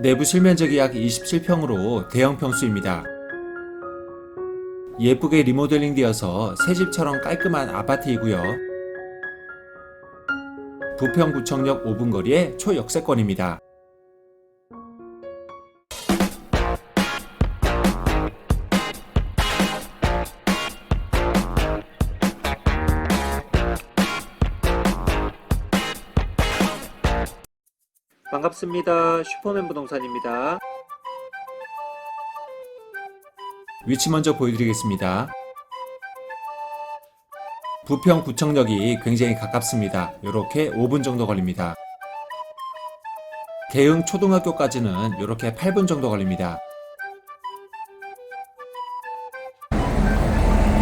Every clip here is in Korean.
내부 실면적이 약 27평으로 대형 평수입니다. 예쁘게 리모델링 되어서 새 집처럼 깔끔한 아파트이고요. 부평구청역 5분 거리의 초역세권입니다. 반갑습니다. 슈퍼맨 부동산입니다. 위치 먼저 보여드리겠습니다. 부평 구청역이 굉장히 가깝습니다. 이렇게 5분 정도 걸립니다. 대흥 초등학교까지는 이렇게 8분 정도 걸립니다.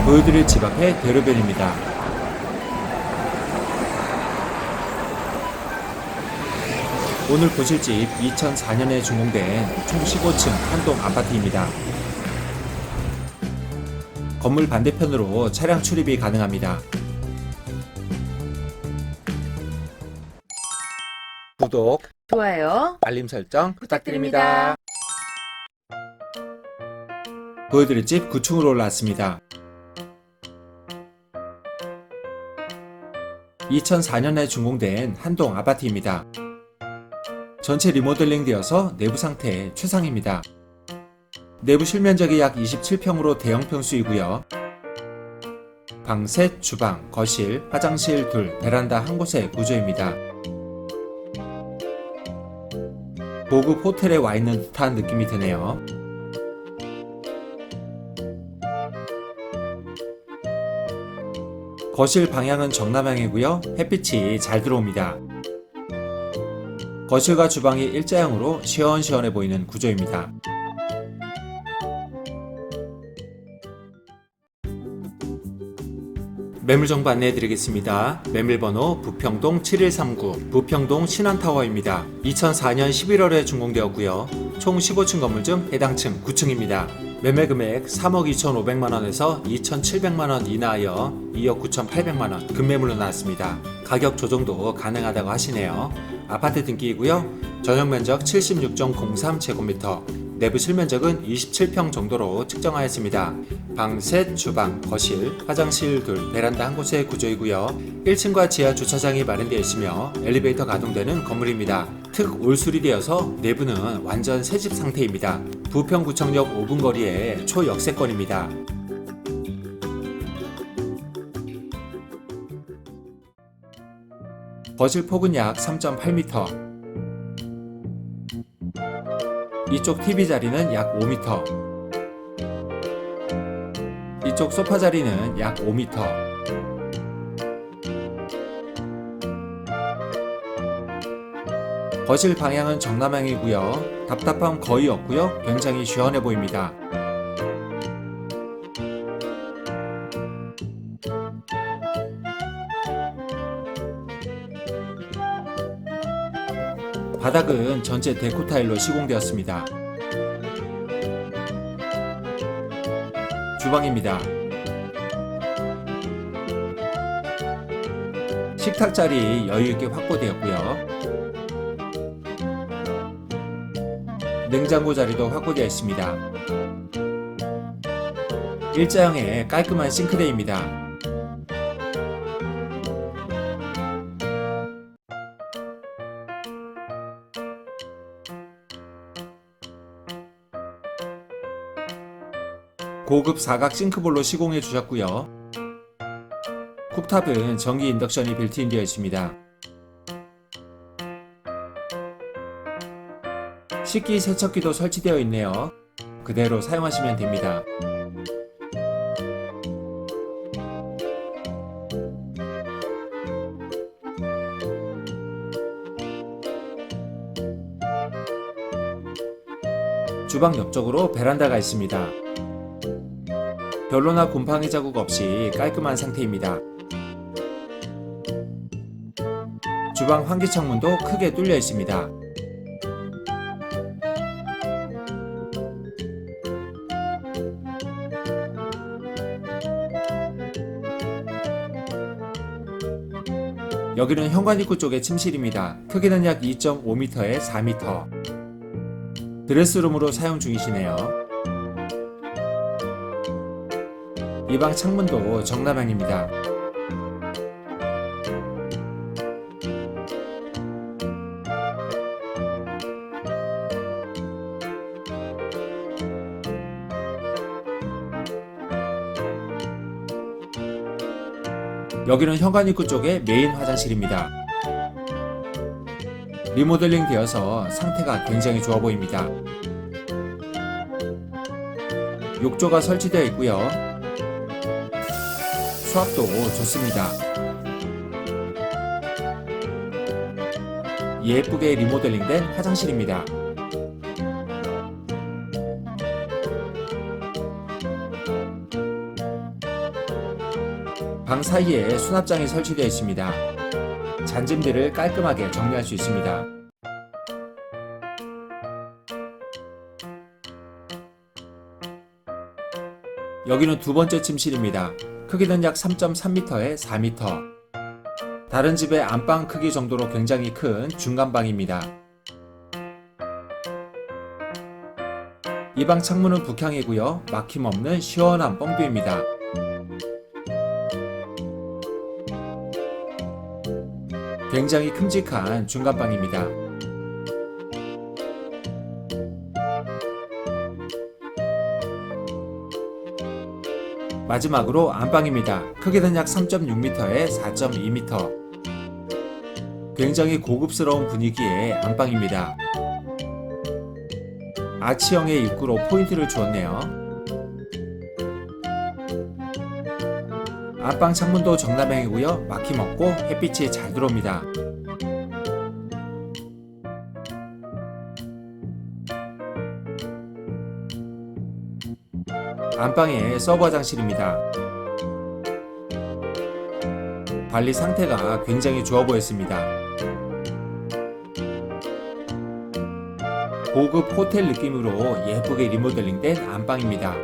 보여드릴 집 앞에 대로변입니다. 오늘 보실 집 2004년에 준공된 총 15층 한동 아파트입니다. 건물 반대편으로 차량 출입이 가능합니다. 구독, 좋아요. 알림 설정 부탁드립니다. 보여드릴 집 9층으로 올라왔습니다. 2004년에 준공된 한동 아파트입니다. 전체 리모델링 되어서 내부 상태 최상입니다. 내부 실면적이 약 27평으로 대형 평수이고요. 방 셋, 주방, 거실, 화장실 둘, 베란다 한 곳의 구조입니다. 고급 호텔에 와 있는 듯한 느낌이 드네요. 거실 방향은 정남향이고요. 햇빛이 잘 들어옵니다. 거실과 주방이 일자형으로 시원시원해 보이는 구조입니다. 매물 정보 안내해 드리겠습니다. 매물번호 부평동 7139 부평동 신한타워입니다. 2004년 11월에 준공되었고요. 총 15층 건물 중 해당 층 9층입니다. 매매 금액 3억 2,500만원에서 2,700만원 이하여 2억 9,800만원 급매물로 나왔습니다. 가격 조정도 가능하다고 하시네요. 아파트 등기이고요. 전용 면적 76.03제곱미터, 내부 실면적은 27평 정도로 측정하였습니다. 방 셋, 주방, 거실, 화장실 둘, 베란다 한 곳의 구조이고요. 1층과 지하 주차장이 마련되어 있으며 엘리베이터 가동되는 건물입니다. 특 올수리 되어서 내부는 완전 새집 상태입니다. 부평구청역 5분 거리의 초역세권입니다. 거실 폭은 약 3.8m. 이쪽 TV 자리는 약 5m. 이쪽 소파 자리는 약 5m. 거실 방향은 정남향이고요. 답답함 거의 없고요. 굉장히 시원해 보입니다. 바닥은 전체 데코 타일로 시공되었습니다. 주방입니다. 식탁 자리 여유 있게 확보되었고요. 냉장고 자리도 확보되어 있습니다. 일자형의 깔끔한 싱크대입니다. 고급 사각 싱크볼로 시공해 주셨고요. 쿡탑은 전기 인덕션이 빌트인 되어 있습니다. 식기 세척기도 설치되어 있네요. 그대로 사용하시면 됩니다. 주방 옆쪽으로 베란다가 있습니다. 별로나 곰팡이 자국 없이 깔끔한 상태입니다. 주방 환기 창문도 크게 뚫려 있습니다. 여기는 현관 입구 쪽의 침실입니다. 크기는 약 2.5m에 4m. 드레스룸으로 사용 중이시네요. 이 방 창문도 정남향입니다. 여기는 현관 입구 쪽의 메인 화장실입니다. 리모델링 되어서 상태가 굉장히 좋아 보입니다. 욕조가 설치되어 있고요. 수압도 좋습니다. 예쁘게 리모델링된 화장실입니다. 방 사이에 수납장이 설치되어 있습니다. 잔짐들을 깔끔하게 정리할 수 있습니다. 여기는 두 번째 침실입니다. 크기는 약 3.3m에 4m. 다른 집의 안방 크기 정도로 굉장히 큰 중간방입니다. 이 방 창문은 북향이고요. 막힘없는 시원한 뻥뷰입니다. 굉장히 큼직한 중간방입니다. 마지막으로 안방입니다. 크기는 약 3.6m에 4.2m. 굉장히 고급스러운 분위기의 안방입니다. 아치형의 입구로 포인트를 주었네요. 안방 창문도 정남향이고요. 막힘없고 햇빛이 잘 들어옵니다. 안방에 서버 화장실입니다. 관리 상태가 굉장히 좋아 보였습니다. 고급 호텔 느낌으로 예쁘게 리모델링된 안방입니다.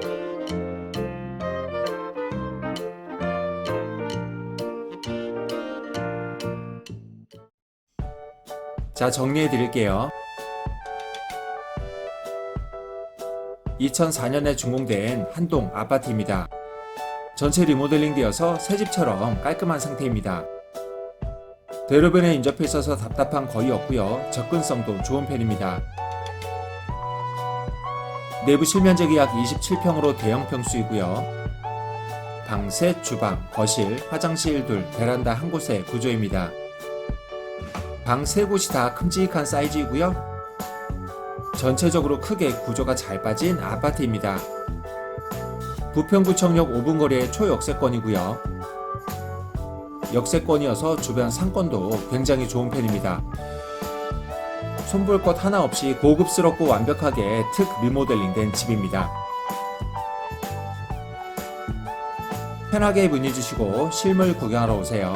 자, 정리해 드릴게요. 2004년에 준공된 한동 아파트입니다. 전체 리모델링 되어서 새 집처럼 깔끔한 상태입니다. 대로변에 인접해 있어서 답답한 거의 없고요. 접근성도 좋은 편입니다. 내부 실면적이 약 27평으로 대형 평수이고요. 방 셋, 주방, 거실, 화장실 둘, 베란다 한 곳의 구조입니다. 방 세 곳이 다 큼직한 사이즈이고요. 전체적으로 크게 구조가 잘 빠진 아파트입니다. 부평구청역 5분 거리의 초역세권이고요. 역세권이어서 주변 상권도 굉장히 좋은 편입니다. 손볼 것 하나 없이 고급스럽고 완벽하게 특 리모델링된 집입니다. 편하게 문의 주시고 실물 구경하러 오세요.